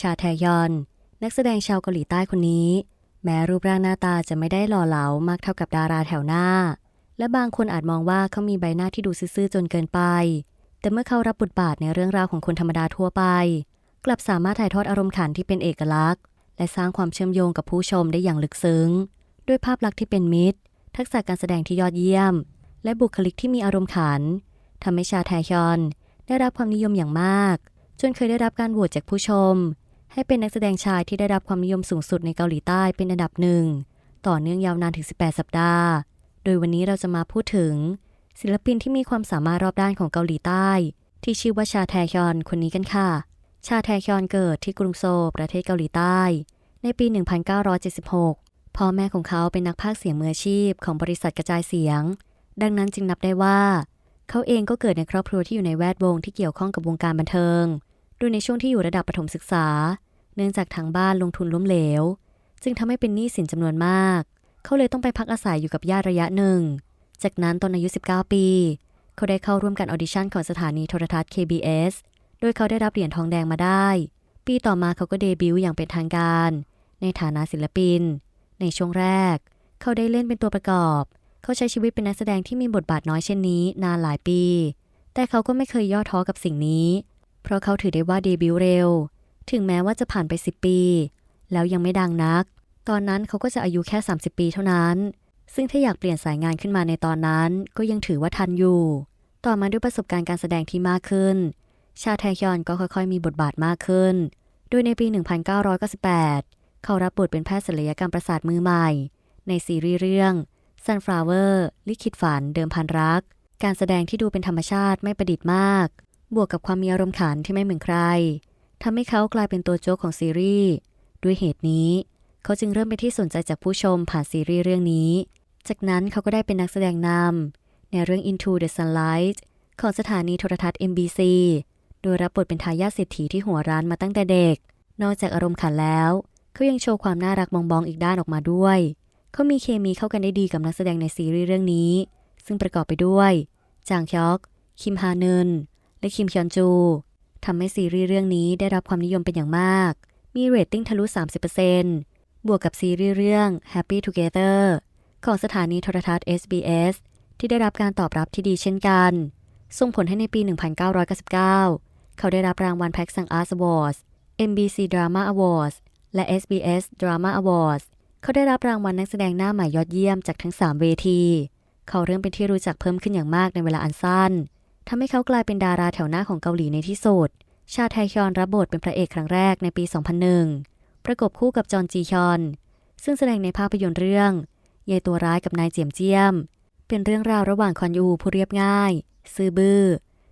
ชาแทยอน นักแสดงชาวเกาหลีใต้คนนี้ แม้รูปร่างหน้าตาจะไม่ได้หล่อเหลามากเท่ากับดาราแถวหน้า และบางคนอาจมองว่าเขามีใบหน้าที่ดูซื่อๆจนเกินไป แต่เมื่อเขารับบทบาทในเรื่องราวของคนธรรมดาทั่วไป กลับสามารถถ่ายทอดอารมณ์ขันที่เป็นเอกลักษณ์ และสร้างความเชื่อมโยงกับผู้ชมได้อย่างลึกซึ้ง ด้วยภาพลักษณ์ที่เป็นมิตร ทักษะการแสดงที่ยอดเยี่ยม และบุคลิกที่มีอารมณ์ขันทำให้ชาแทยอนได้รับความนิยมอย่างมาก จนเคยได้รับการโหวตจากผู้ชม ให้เป็นนักแสดงชายที่ได้รับความนิยมสูงสุดในเกาหลีใต้เป็นอันดับหนึ่ง ต่อเนื่องยาวนานถึง 18 สัปดาห์ โดยวันนี้เราจะมาพูดถึง ศิลปินที่มีความสามารถรอบด้านของเกาหลีใต้ ที่ชื่อว่าชาแทฮยอนคนนี้กันค่ะ ชาแทฮยอนเกิดที่กรุงโซลประเทศเกาหลีใต้ ในปี 1976 พ่อแม่ของเขาเป็นนักพากย์เสียงมืออาชีพของบริษัทกระจายเสียง ดังนั้นจึงนับได้ว่า เขาเองก็เกิดในครอบครัวที่อยู่ในแวดวงที่เกี่ยวข้องกับวงการบันเทิง โดยในช่วงที่อยู่ระดับประถมศึกษา เนื่องจากทางบ้านลงทุนล้มเหลว จึงทำให้เป็นหนี้สินจำนวนมาก เขาเลยต้องไปพักอาศัยอยู่กับญาติระยะหนึ่ง จากนั้นตอนอายุ 19 ปี เขาได้เข้าร่วมการออดิชั่นของสถานีโทรทัศน์ KBS โดยเขาได้รับเหรียญทองแดงมาได้ ปีต่อมาเขาก็เดบิวต์อย่างเป็นทางการ ในฐานะศิลปิน ในช่วงแรก เขาได้เล่นเป็นตัวประกอบ เขาใช้ชีวิตเป็นนักแสดงที่มีบทบาทน้อยเช่นนี้นานหลายปี แต่เขาก็ไม่เคยย่อท้อกับสิ่งนี้ เพราะเขาถือได้ว่าเดบิวต์เร็ว ถึงแม้ว่าจะผ่านไป 10 ปี แล้วยังไม่ดังนัก ตอนนั้นเขาก็จะอายุแค่ 30 ปีเท่านั้น ซึ่งถ้าอยากเปลี่ยนสายงานขึ้นมาในตอนนั้น ก็ยังถือว่าทันอยู่ ต่อมาด้วยประสบการณ์การแสดงที่มากขึ้น ชาแทฮยอนก็ค่อยๆ มีบทบาทมากขึ้น โดยในปี 1998 เขารับบทเป็นแพทย์ศัลยกรรมประสาทมือใหม่ ในซีรีส์เรื่อง Sunflower ลิขิตฝันเดิมพันรัก การแสดงที่ดูเป็นธรรมชาติไม่ประดิษฐ์มาก บวกกับความมีอารมณ์ขันที่ไม่เหมือนใคร ทำให้เขากลายเป็นตัวโจ๊กของซีรีส์ ด้วยเหตุนี้ เขาจึงเริ่มเป็นที่สนใจจากผู้ชมผ่านซีรีส์เรื่องนี้ จากนั้นเขาก็ได้เป็นนักแสดงนำในเรื่อง Into the Sunlight ของสถานีโทรทัศน์ MBC โดยรับบทเป็นทายาทเศรษฐีที่หัวร้านมาตั้งแต่เด็ก นอกจากอารมณ์ขันแล้วเขายังโชว์ความน่ารักบองๆอ,อีกด้านออกมาด้วย เขามีเคมีเข้ากันได้ดีกับนักแสดงในซีรีส์เรื่องนี้ ซึ่งประกอบไปด้วย จางฮยอก คิมฮานึนและคิมฮยอนจู ทำให้ซีรีส์เรื่องนี้ได้รับความนิยมเป็นอย่างมาก มีเรตติ้งทะลุ 30%บวกกับซีรีส์เรื่อง Happy Together ของสถานีโทรทัศน์ SBS ที่ได้รับการตอบรับที่ดีเช่นกัน ส่งผลให้ในปี 1999 เขาได้รับรางวัลแพ็กซังอาร์สวอร์ด MBC Drama Awards และ SBS Drama Awards เขาได้รับรางวัลนักแสดงหน้าใหม่ยอดเยี่ยมจากทั้ง 3 เวที เขาเริ่มเป็นที่รู้จักเพิ่มขึ้นอย่างมากในเวลาอันสั้น ทำให้เขากลายเป็นดาราแถวหน้าของเกาหลีในที่สุด ชาไทฮยอนรับบทเป็นพระเอกครั้งแรกในปี 2001 ประกบคู่กับจอนจีฮอน ซึ่งแสดงในภาพยนตร์เรื่องยายตัวร้ายกับนายเจียมเจียม เป็นเรื่องราวระหว่างคอนยูผู้เรียบง่าย ซื่อบื้อ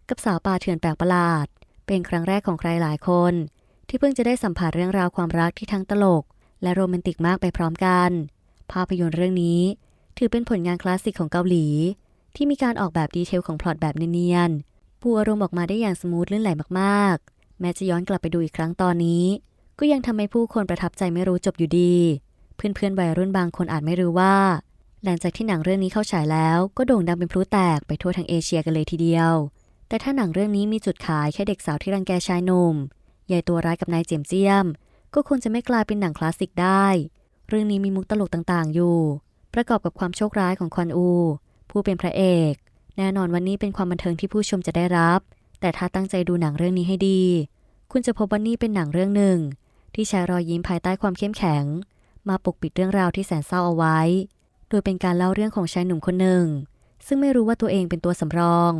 กับสาวป่าเถื่อนแปลกประหลาด เป็นครั้งแรกของใครหลายคน ที่เพิ่งจะได้สัมผัสเรื่องราวความรักที่ทั้งตลก และโรแมนติกมากไปพร้อมกัน ภาพยนตร์เรื่องนี้ ถือเป็นผลงานคลาสสิกของเกาหลี ที่มีการออกแบบดีเทลของพล็อตแบบเนียนๆปูอารมณ์ออกมาได้อย่างสมูทลื่นไหลมากๆ แม้จะย้อนกลับไปดูอีกครั้งตอนนี้ ก็ยังทำให้ผู้คนประทับใจไม่รู้จบอยู่ดี เพื่อนๆวัยรุ่นบางคนอาจไม่รู้ว่า หลังจากที่หนังเรื่องนี้เข้าฉายแล้วก็โด่งดังเป็นพลุแตกไปทั่วทั้งเอเชียกันเลยทีเดียว แต่ถ้าหนังเรื่องนี้มีจุดขายแค่เด็กสาวที่รังแกชายหนุ่มยายตัวร้ายกับนายเจียมเจียม ก็คงจะไม่กลายเป็นหนังคลาสสิกได้ เรื่องนี้มีมุกตลกต่างๆอยู่ ประกอบกับความโชคร้ายของควอนอู ผู้เป็นพระเอก แน่นอนวันนี้เป็นความบันเทิงที่ผู้ชมจะได้รับ แต่ถ้าตั้งใจดูหนังเรื่องนี้ให้ดี คุณจะพบว่านี่เป็นหนังเรื่องหนึ่ง ที่ใช้รอยยิ้มภายใต้ความเข้มแข็ง มาปกปิดเรื่องราวที่แสนเศร้าเอาไว้ โดยเป็นการเล่าเรื่องของชายหนุ่มคนหนึ่ง ซึ่งไม่รู้ว่าตัวเองเป็นตัวสำรอง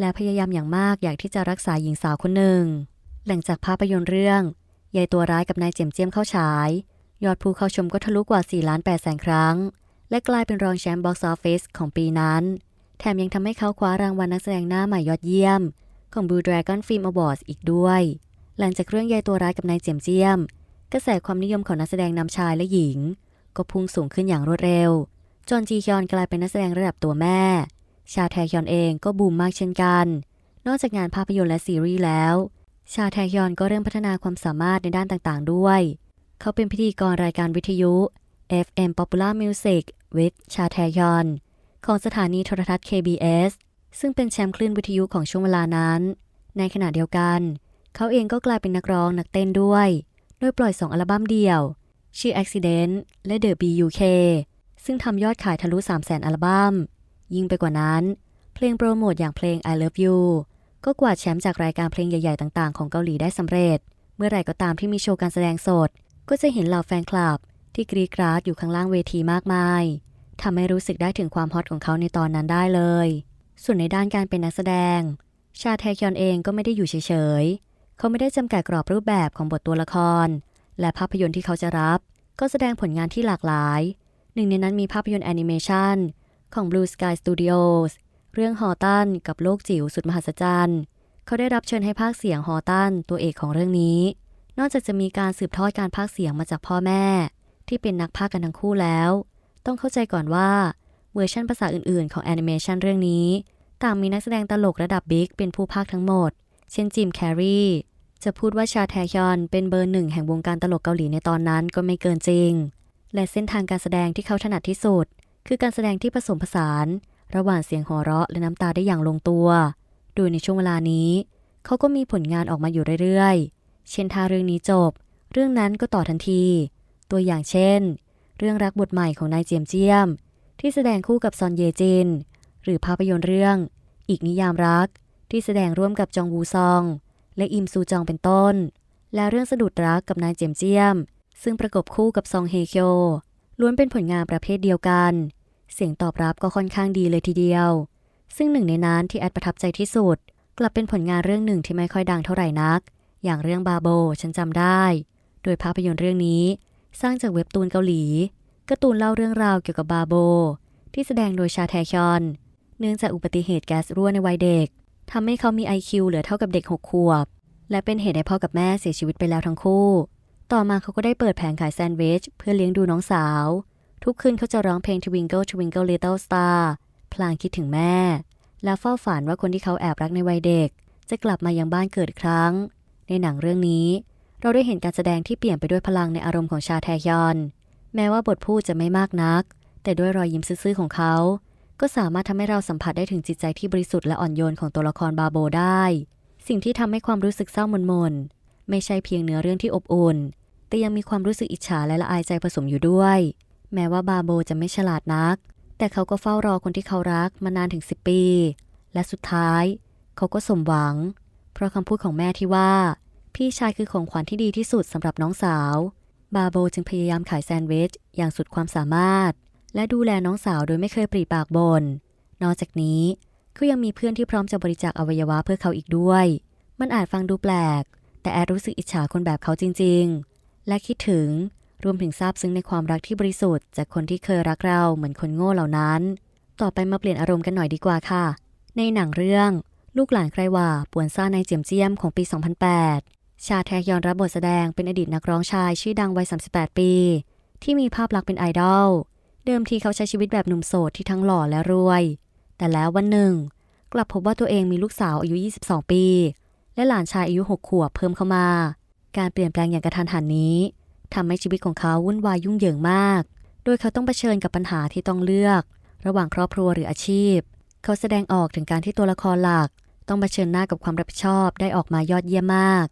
และพยายามอย่างมากอยากที่จะรักษาหญิงสาวคนหนึ่ง หลังจากภาพยนตร์เรื่องยายตัวร้ายกับนายเจียมเจียมเข้าฉาย ยอดผู้เข้าชมก็ทะลุกว่า4ล้าน8แสนครั้ง และกลายเป็นรองแชมป์บ็อกซ์ออฟฟิศของปีนั้น แถมยังทำให้เขาคว้ารางวัลนักแสดงหน้าใหม่ยอดเยี่ยม ของ Blue Dragon Film Awards อีกด้วย หลังจากเรื่องยายตัวร้ายกับนายเจียมเจียม กระแสความนิยมของนักแสดงนำชายและหญิง ก็พุ่งสูงขึ้นอย่างรวดเร็ว จอนจีฮยอนกลายเป็นนักแสดงระดับตัวแม่ ชาแทฮยอนเองก็บูมมากเช่นกัน นอกจากงานภาพยนตร์และซีรีส์แล้ว ชาแทฮยอนก็เริ่มพัฒนาความสามารถในด้านต่างๆ ด้วย เขาเป็นพิธีกรรายการวิทยุ FM Popular Music with ชาแทยอน ของสถานีโทรทัศน์ KBS ซึ่งเป็นแชมป์คลื่นวิทยุของช่วงเวลานั้น ในขณะเดียวกัน เขาเองก็กลายเป็นนักร้องนักเต้นด้วย โดยปล่อย 2 อัลบั้มเดี่ยว ชื่อ Accident และ The BUK ซึ่งทำยอดขายทะลุ 300,000 อัลบั้ม ยิ่งไปกว่านั้น เพลงโปรโมทอย่างเพลง I Love You ก็กวาดแชมป์จากรายการเพลงใหญ่ ๆ ต่าง ๆ ของเกาหลีได้สำเร็จ เมื่อไหร่ก็ตามที่มีโชว์การแสดงสด ก็จะเห็นเหล่าแฟนคลับ ที่กรีกราดอยู่ข้างล่างเวทีมากมายทำให้รู้สึกได้ถึงความฮอตของเขาในตอนนั้นได้เลย ส่วนในด้านการเป็นนักแสดง ชาแทคยอนเองก็ไม่ได้อยู่เฉยๆ เขาไม่ได้จำกัดกรอบรูปแบบของบทตัวละคร และภาพยนตร์ที่เขาจะรับ ก็แสดงผลงานที่หลากหลาย หนึ่งในนั้นมีภาพยนตร์แอนิเมชันของ Blue Sky Studios เรื่องฮอตันกับโลกจิ๋วสุดมหัศจรรย์ เขาได้รับเชิญให้พากย์เสียงฮอตันตัวเอกของเรื่องนี้ นอกจากจะมีการสืบทอดการพากย์เสียงมาจากพ่อแม่ ที่เป็นนักพากกันทั้งคู่แล้ว ต้องเข้าใจก่อนว่าเวอร์ชันภาษาอื่นๆ ของแอนิเมชันเรื่องนี้ ต่างมีนักแสดงตลกระดับบิ๊กเป็นผู้พากทั้งหมด เช่นจิมแคร์รีจะพูดว่าชาแทฮยอนเป็นเบอร์หนึ่งแห่งวงการตลกเกาหลีในตอนนั้นก็ไม่เกินจริง และเส้นทางการแสดงที่เขาถนัดที่สุด คือการแสดงที่ผสมผสาน ระหว่างเสียงหัวเราะและน้ำตาได้อย่างลงตัว โดยในช่วงเวลานี้ เขาก็มีผลงานออกมาอยู่เรื่อยๆ เช่นถ้าเรื่องนี้จบ เรื่องนั้นก็ต่อทันที ตัวอย่างเช่น เรื่องรักบทใหม่ของนายเจียมเจียม ที่แสดงคู่กับซอนเยจิน หรือภาพยนตร์เรื่อง อีกนิยามรัก ที่แสดงร่วมกับจองวูซอง และอิมซูจองเป็นต้น และเรื่องสะดุดรักกับนายเจียมเจียม ซึ่งประกบคู่กับซองเฮเคียล้วนเป็นผลงานประเภทเดียวกัน เสียงตอบรับก็ค่อนข้างดีเลยทีเดียว ซึ่งหนึ่งในนั้นที่แอดประทับใจที่สุด กลับเป็นผลงานเรื่องหนึ่งที่ไม่ค่อยดังเท่าไหร่นัก อย่างเรื่องบาโบฉันจำได้ โดยภาพยนตร์เรื่องนี้ สร้างจากเว็บตูนเกาหลีการ์ตูนเล่าเรื่องราวเกี่ยวกับบาโบ ที่แสดงโดยชาแทคอน เนื่องจากอุบัติเหตุแก๊สรั่วในวัยเด็กทำให้เขามี IQ เหลือเท่ากับเด็ก 6 ขวบ และเป็นเหตุให้พ่อกับแม่เสียชีวิตไปแล้วทั้งคู่ ต่อมาเขาก็ได้เปิดแผงขายแซนด์วิช เพื่อเลี้ยงดูน้องสาว ทุกคืนเขาจะร้องเพลง Twinkle Twinkle Little Star พลางคิดถึงแม่ และเฝ้าฝันว่าคนที่เขาแอบรักในวัยเด็ก จะกลับมายังบ้านเกิดครั้ง ในหนังเรื่องนี้ เราได้เห็นการแสดงที่เปลี่ยนไปด้วยพลังในอารมณ์ของชาแทยอน แม้ว่าบทพูดจะไม่มากนัก แต่ด้วยรอยยิ้มซื่อๆของเขา ก็สามารถทำให้เราสัมผัสได้ถึงจิตใจที่บริสุทธิ์และอ่อนโยนของตัวละครบาโบได้ สิ่งที่ทำให้ความรู้สึกเศร้าหมนๆไม่ใช่เพียงเนื้อเรื่องที่อบอุ่น แต่ยังมีความรู้สึกอิจฉาและละอายใจผสมอยู่ด้วย แม้ว่าบาโบจะไม่ฉลาดนัก แต่เขาก็เฝ้ารอคนที่เขารักมานานถึง 10 ปี และสุดท้าย เขาก็สมหวัง เพราะคำพูดของแม่ที่ว่า พี่ชายคือของขวัญที่ดีที่สุดสำหรับน้องสาว บาโบจึงพยายามขายแซนด์วิชอย่างสุดความสามารถ และดูแลน้องสาวโดยไม่เคยปรีปากบน่นนอกจากนี้เขายังมีเพื่อนที่พร้อมจะบริจาคอวัยวะเพื่อเขาอีกด้วย มันอาจฟังดูแปลก แต่แอดรู้สึกอิจฉาคนแบบเขาจริง ๆ และคิดถึงรวมถึงซาบซึ้งในความรักที่บริสุทธิ์จากคนที่เคยรักเราเหมือนคนโง่เหล่านั้น ต่อไปมาเปลี่ยนอารมณ์กันหน่อยดีกว่าค่ะ ในหนังเรื่อง ลูกหลานใครว่าป่วนซ่าในเจียมเจียมของปี 2008 ชาแทกยอนรับบทแสดงเป็นอดีตนักร้องชายชื่อดังวัย 38 ปี ที่มีภาพลักษณ์เป็นไอดอล เดิมทีเขาใช้ชีวิตแบบหนุ่มโสดที่ทั้งหล่อและรวย แต่แล้ววันหนึ่ง กลับพบว่าตัวเองมีลูกสาวอายุ 22 ปี และหลานชายอายุ 6 ขวบเพิ่มเข้ามา การเปลี่ยนแปลงอย่างกระทันหันนี้ทำให้ชีวิตของเขาวุ่นวายยุ่งเหยิงมาก โดยเขาต้องเผชิญกับปัญหาที่ต้องเลือก ระหว่างครอบครัวหรืออาชีพ เขาแสดงออกถึงการที่ตัวละครหลัก ต้องเผชิญหน้ากับความรับผิดชอบได้ออกมายอดเยี่ยมมาก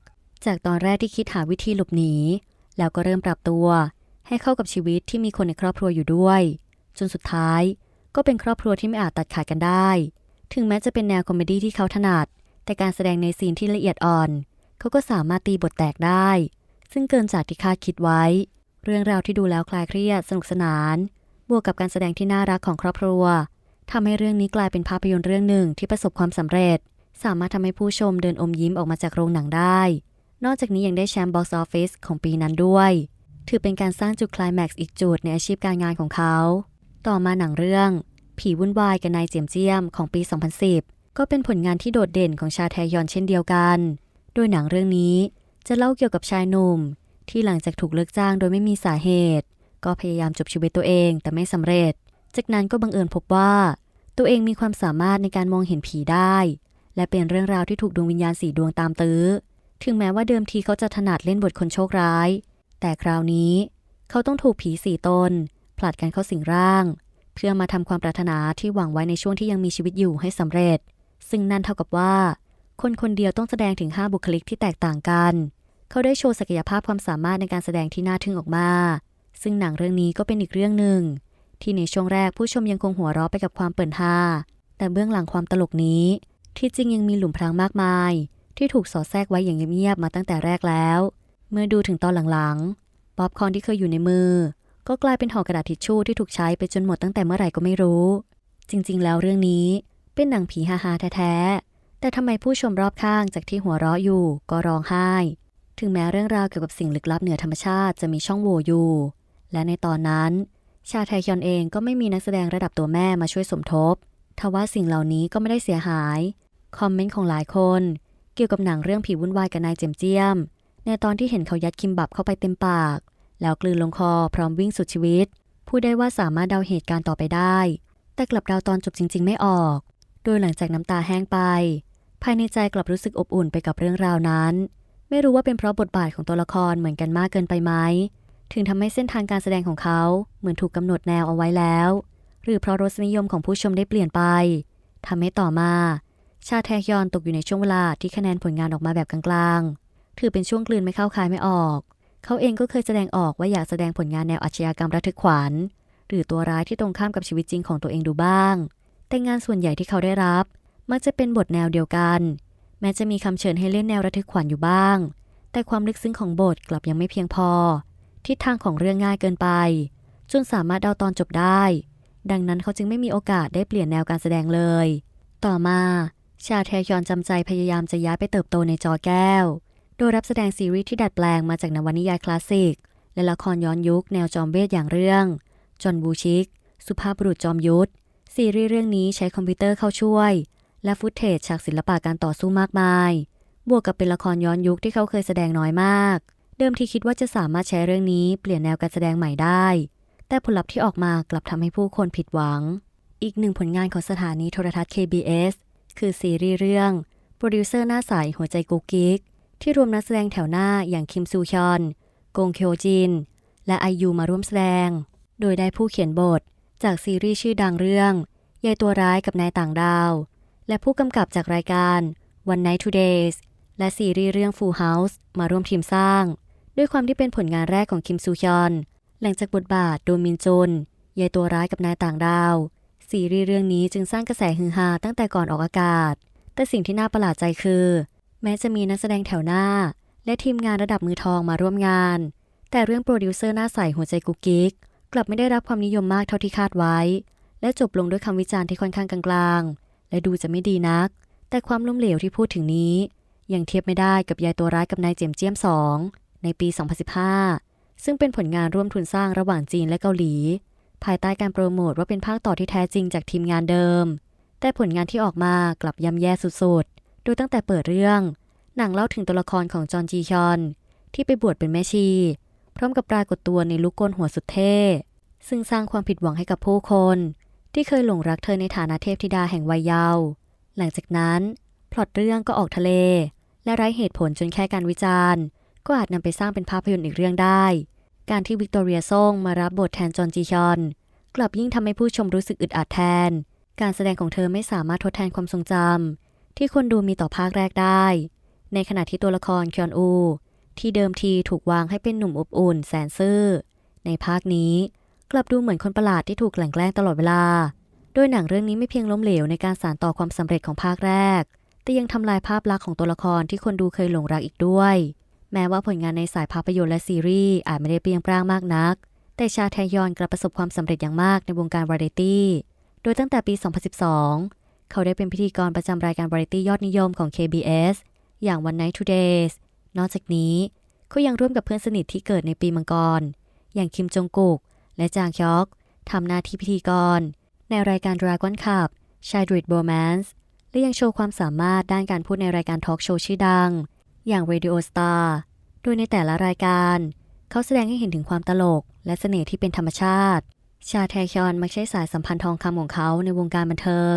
จากตอนแรกที่คิดหาวิธีหลบหนี แล้วก็เริ่มปรับตัว ให้เข้ากับชีวิตที่มีคนในครอบครัวอยู่ด้วย จนสุดท้ายก็เป็นครอบครัวที่ไม่อาจตัดขาดกันได้ ถึงแม้จะเป็นแนวคอมเมดี้ที่เขาถนัด แต่การแสดงในซีนที่ละเอียดอ่อน เขาก็สามารถตีบทแตกได้ ซึ่งเกินจากที่คาดคิดไว้ เรื่องราวที่ดูแล้วคลายเครียดสนุกสนาน บวกกับการแสดงที่น่ารักของครอบครัวทำให้เรื่องนี้กลายเป็นภาพยนตร์เรื่องหนึ่งที่ประสบความสำเร็จ สามารถทำให้ผู้ชมเดินอมยิ้มออกมาจากโรงหนังได้ นอกจากนี้ยังได้แชมป์บ็อกซ์ออฟฟิศของปีนั้นด้วย ถือเป็นการสร้างจุดคลายแม็กซ์อีกจุดในอาชีพการงานของเขา ต่อมาหนังเรื่อง ผีวุ่นวายกับนายเจียมเจียมของปี 2010 ก็เป็นผลงานที่โดดเด่นของชาแทยอนเช่นเดียวกัน โดยหนังเรื่องนี้จะเล่าเกี่ยวกับชายหนุ่ม ที่หลังจากถูกเลิกจ้างโดยไม่มีสาเหตุ ก็พยายามจบชีวิตตัวเองแต่ไม่สำเร็จ จากนั้นก็บังเอิญพบว่า ตัวเองมีความสามารถในการมองเห็นผีได้ และเป็นเรื่องราวที่ถูกดวงวิญญาณสีดวงตามตื้อ ถึงแม้ว่าเดิมทีเขาจะถนัดเล่นบทคนโชคร้าย แต่คราวนี้ เขาต้องถูกผีสี่ตนผลัดกันเข้าสิงร่าง เพื่อมาทำความปรารถนาที่หวังไว้ในช่วงที่ยังมีชีวิตอยู่ให้สำเร็จ ซึ่งนั่นเท่ากับว่า คนคนเดียวต้องแสดงถึง 5 บุคลิกที่แตกต่างกัน เขาได้โชว์ศักยภาพความสามารถในการแสดงที่น่าทึ่งออกมา ซึ่งหนังเรื่องนี้ก็เป็นอีกเรื่องหนึ่ง ที่ในช่วงแรกผู้ชมยังคงหัวเราะไปกับความเปิ่นฮาแต่เบื้องหลังความตลกนี้ ที่จริงยังมีหลุมพรางมากมาย ที่ถูกสอดแทรกไว้อย่างเงียบๆมาตั้งแต่แรกแล้ว เมื่อดูถึงตอนหลังๆป๊อปคอนที่เคยอยู่ในมือ ก็กลายเป็นห่อกระดาษทิชชู่ที่ถูกใช้ไปจนหมดตั้งแต่เมื่อไหร่ก็ไม่รู้ จริง ๆ แล้วเรื่องนี้เป็นหนังผีฮาๆแท้ๆแต่ทำไมผู้ชมรอบข้างจากที่หัวเราะอยู่ก็ร้องไห้ ถึงแม้เรื่องราวเกี่ยวกับสิ่งลึกลับเหนือธรรมชาติจะมีช่องโหว่อยู่ และในตอนนั้น ชาไทยยอนเองก็ไม่มีนักแสดงระดับตัวแม่มาช่วยสมทบทว่าสิ่งเหล่านี้ก็ไม่ได้เสียหาย คอมเมนต์ของหลายคน เกี่ยวกับหนังเรื่องผีวุ่นวายกับนายเจมเจียม ในตอนที่เห็นเขายัดคิมบับเข้าไปเต็มปาก แล้วกลืนลงคอพร้อมวิ่งสุดชีวิต พูดได้ว่าสามารถเดาเหตุการณ์ต่อไปได้ แต่กลับเดาตอนจบจริง ๆ ไม่ออก โดยหลังจากน้ำตาแห้งไป ภายในใจกลับรู้สึกอบอุ่นไปกับเรื่องราวนั้น ไม่รู้ว่าเป็นเพราะบทบาทของตัวละครเหมือนกันมากเกินไปไหมถึงทำให้เส้นทางการแสดงของเขาเหมือนถูกกำหนดแนวเอาไว้แล้ว หรือเพราะรสนิยมของผู้ชมได้เปลี่ยนไปทำให้ต่อมา ชาแทกยอนตกอยู่ในช่วงเวลาที่คะแนนผลงานออกมาแบบกลางๆ ถือเป็นช่วงกลืนไม่เข้าคายไม่ออก เขาเองก็เคยแสดงออกว่าอยากแสดงผลงานแนวอาชญากรรมระทึกขวัญหรือตัวร้ายที่ตรงข้ามกับชีวิตจริงของตัวเองดูบ้าง แต่งานส่วนใหญ่ที่เขาได้รับ มักจะเป็นบทแนวเดียวกัน แม้จะมีคำเชิญให้เล่นแนวระทึกขวัญอยู่บ้าง แต่ความลึกซึ้งของบทกลับยังไม่เพียงพอ ทิศทางของเรื่องง่ายเกินไป จนสามารถเดาตอนจบได้ ดังนั้นเขาจึงไม่มีโอกาสได้เปลี่ยนแนวการแสดงเลย ต่อมา ชาแทยอนจำใจพยายามจะย้ายไปเติบโตในจอแก้ว โดยรับแสดงซีรีส์ที่ดัดแปลงมาจากนวนิยายคลาสสิก และละครย้อนยุคแนวจอมเวทอย่างเรื่อง จอห์นบูชิก สุภาพบุรุษจอมยุทธ ซีรีส์เรื่องนี้ใช้คอมพิวเตอร์เข้าช่วย และฟุตเทจฉากศิลปะการต่อสู้มากมาย บวกกับเป็นละครย้อนยุคที่เขาเคยแสดงน้อยมาก เดิมทีคิดว่าจะสามารถใช้เรื่องนี้เปลี่ยนแนวการแสดงใหม่ได้ แต่ผลลัพธ์ที่ออกมากลับทำให้ผู้คนผิดหวัง อีกหนึ่งผลงานของสถานีโทรทัศน์ KBS คือซีรีส์เรื่องโปรดิวเซอร์หน้าใสหัวใจกุ๊กกิ๊ก ที่รวมนักแสดงแถวหน้าอย่างคิมซูฮยอน กงเคียวจิน และไอยูมาร่วมแสดง โดยได้ผู้เขียนบท จากซีรีส์ชื่อดังเรื่องยายตัวร้ายกับนายต่างดาว และผู้กำกับจากรายการ One Night Two Days และซีรีส์เรื่อง Full House มาร่วมทีมสร้าง ด้วยความที่เป็นผลงานแรกของคิมซูฮยอน หลังจากบทบาทโดมินจุนยายตัวร้ายกับนายต่างดาว ซีรีส์เรื่องนี้จึงสร้างกระแสฮือฮาตั้งแต่ก่อนออกอากาศ แต่สิ่งที่น่าประหลาดใจคือ แม้จะมีนักแสดงแถวหน้า และทีมงานระดับมือทองมาร่วมงาน แต่เรื่องโปรดิวเซอร์หน้าใสหัวใจกุ๊กกิ๊กกลับไม่ได้รับความนิยมมากเท่าที่คาดไว้ และจบลงด้วยคำวิจารณ์ที่ค่อนข้างกลางๆ และดูจะไม่ดีนัก แต่ความล้มเหลวที่พูดถึงนี้ ยังเทียบไม่ได้กับยายตัวร้ายกับนายเจมส์เจียมสองในปี 2015 ซึ่งเป็นผลงานร่วมทุนสร้างระหว่างจีนและเกาหลี ภายใต้การโปรโมทว่าเป็นภาคต่อที่แท้จริงจากทีมงานเดิม แต่ผลงานที่ออกมากลับย่ำแย่สุดๆดยตั้งแต่เปิดเรื่อง หนังเล่าถึงตัวละครของจอห์นจีฮยอน ที่ไปบวชเป็นแม่ชี พร้อมกับปรากฏตัวในลุกโกนหัวสุดเท่ ซึ่งสร้างความผิดหวังให้กับผู้คน ที่เคยหลงรักเธอในฐานะเทพธิดาแห่งวัยเยาว์หลังจากนั้นพล็อตเรื่องก็ออกทะเล และไร้เหตุผลจนแค่การวิจารณ์ ก็อาจนำไปสร้างเป็นภาพยนตร์อีกเรื่องได้ การที่วิกตอเรียซ่งมารับบทแทนจอห์นจีฮยอน กลับยิ่งทำให้ผู้ชมรู้สึกอึดอัดแทน การแสดงของเธอไม่สามารถทดแทนความทรงจำที่คนดูมีต่อภาคแรกได้ ในขณะที่ตัวละครคยอนอู ที่เดิมทีถูกวางให้เป็นหนุ่มอบอุ่นแสนซื่อ ในภาคนี้กลับดูเหมือนคนประหลาดที่ถูกกลั่นแกล้งตลอดเวลา โดยหนังเรื่องนี้ไม่เพียงล้มเหลวในการสานต่อความสำเร็จของภาคแรก แต่ยังทำลายภาพลักษณ์ของตัวละครที่คนดูเคยหลงรักอีกด้วย แม้ว่าผลงานในสายภาพยนตร์และซีรีส์อาจไม่ได้เปรียงปร้างมากนัก แต่ชาแทยอนกลับประสบความสำเร็จอย่างมากในวงการวาไรตี้ โดยตั้งแต่ปี 2012 เขาได้เป็นพิธีกรประจำรายการวาไรตี้ยอดนิยมของ KBS อย่าง One Night Two Days นอกจากนี้เขายังร่วมกับเพื่อนสนิทที่เกิดในปีมังกร อย่างคิมจงกุก และจางฮยอกทำหน้าที่พิธีกร ในรายการ Dragon Cup c h i d r i d Romance และยังโชว์ความสามารถด้านการพูดในรายการทอล์กโชว์ชื่อดัง อย่าง Radio Star โดยในแต่ละรายการ เขาแสดงให้เห็นถึงความตลก และเสน่ห์ที่เป็นธรรมชาติ ชาแทคยอนมักใช้สายสัมพันธ์ทองคำของเขาในวงการบันเทิง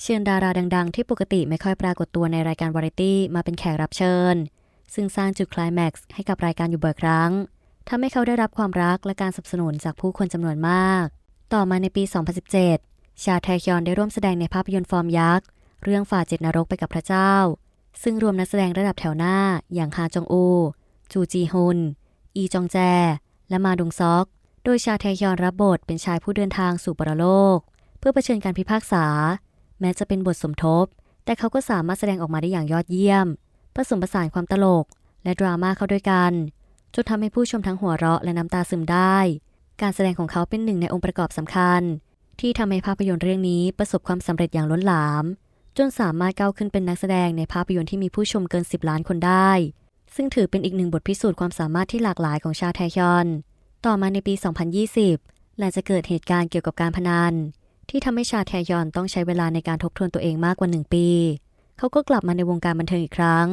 เชิญดาราดัง ๆ ที่ปกติไม่ค่อยปรากฏตัวในรายการวาไรตี้มาเป็นแขกรับเชิญ ซึ่งสร้างจุดคลายแม็กซ์ให้กับรายการอยู่บ่อยครั้งทำให้เขาได้รับความรักและการสนับสนุนจากผู้คนจำนวนมาก ต่อมาในปี 2017 ชาแทคยอนได้ร่วมแสดงในภาพยนตร์ฟอร์มยักษ์ เรื่องฝ่าเจ็ดนรกไปกับพระเจ้า ซึ่งรวมนักแสดงระดับแถวหน้าอย่างฮาจองอู จูจีฮุน อีจองแจ และมาดงซอก โดยชาแทยอนรับบทเป็นชายผู้เดินทางสู่ปรโลก เพื่อเผชิญการพิพากษา แม้จะเป็นบทสมทบ แต่เขาก็สามารถแสดงออกมาได้อย่างยอดเยี่ยม ผสมผสานความตลก และดราม่าเข้าด้วยกันจนทำให้ผู้ชมทั้งหัวเราะและน้ำตาซึมได้ การแสดงของเขาเป็นหนึ่งในองค์ประกอบสำคัญ ที่ทำให้ภาพยนตร์เรื่องนี้ประสบความสำเร็จอย่างล้นหลาม จนสามารถก้าวขึ้นเป็นนักแสดงในภาพยนตร์ที่มีผู้ชมเกิน 10 ล้านคนได้ ซึ่งถือเป็นอีกหนึ่งบทพิสูจน์ความสามารถที่หลากหลายของชาแทยอน ต่อมาในปี 2020 หลังจากเกิดเหตุการณ์เกี่ยวกับการพนัน ที่ทำให้ชาแทยอนต้องใช้เวลาในการทบทวนตัวเองมากกว่า 1 ปี เขาก็กลับมาในวงการบันเทิงอีกครั้ง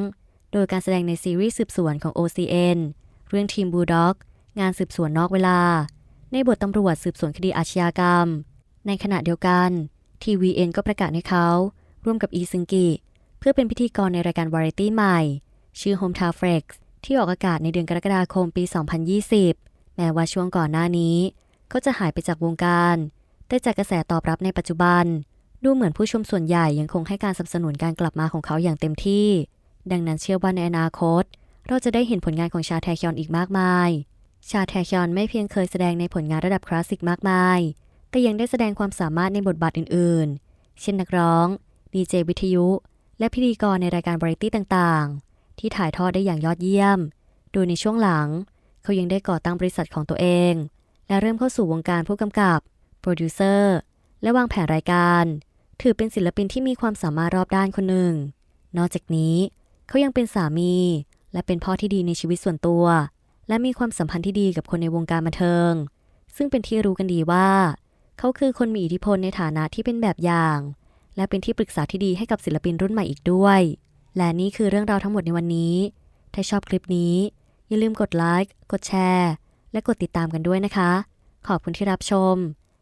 โดยการแสดงในซีรีส์สืบสวนของ OCN เรื่องทีมบูด็อกงานสืบสวนนอกเวลา ในบทตำรวจสืบสวนคดีอาชญากรรม ในขณะเดียวกันทีวีเอ็นก็ประกาศให้เขา ร่วมกับอีซึงกิเพื่อเป็นพิธีกรในรายการวาไรตี้ใหม่ ชื่อ Hometown Flex ที่ออกอากาศในเดือนกรกฎาคมปี 2020 แม้ว่าช่วงก่อนหน้านี้ ก็จะหายไปจากวงการ แต่จากกระแสตอบรับในปัจจุบัน ดูเหมือนผู้ชมส่วนใหญ่ยังคงให้การสนับสนุนการกลับมาของเขาอย่างเต็มที่ ดังนั้นเชื่อว่าในอนาคต เราจะได้เห็นผลงานของชาแทคยอนอีกมากมาย ชาแทคยอนไม่เพียงเคยแสดงในผลงานระดับคลาสสิกมากมาย แต่ยังได้แสดงความสามารถในบทบาทอื่น ๆ เช่นนักร้อง ดีเจวิทยุ และพิธีกรในรายการบริตี้ต่างๆ ที่ถ่ายทอดได้อย่างยอดเยี่ยม โดยในช่วงหลัง เขายังได้ก่อตั้งบริษัทของตัวเอง และเริ่มเข้าสู่วงการผู้กำกับ โปรดิวเซอร์ และวางแผนรายการ ถือเป็นศิลปินที่มีความสามารถรอบด้านคนหนึ่ง นอกจากนี้ เขายังเป็นสามี และเป็นพ่อที่ดีในชีวิตส่วนตัว และมีความสัมพันธ์ที่ดีกับคนในวงการบันเทิง ซึ่งเป็นที่รู้กันดีว่า เขาคือคนมีอิทธิพลในฐานะที่เป็นแบบอย่าง และเป็นที่ปรึกษาที่ดีให้กับศิลปินรุ่นใหม่อีกด้วย และนี่คือเรื่องราวทั้งหมดในวันนี้ ถ้าชอบคลิปนี้ อย่าลืมกดไลค์ กดแชร์ และกดติดตามกันด้วยนะคะ ขอบคุณที่รับชม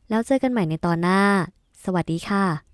แล้วเจอกันใหม่ในตอนหน้า สวัสดีค่ะ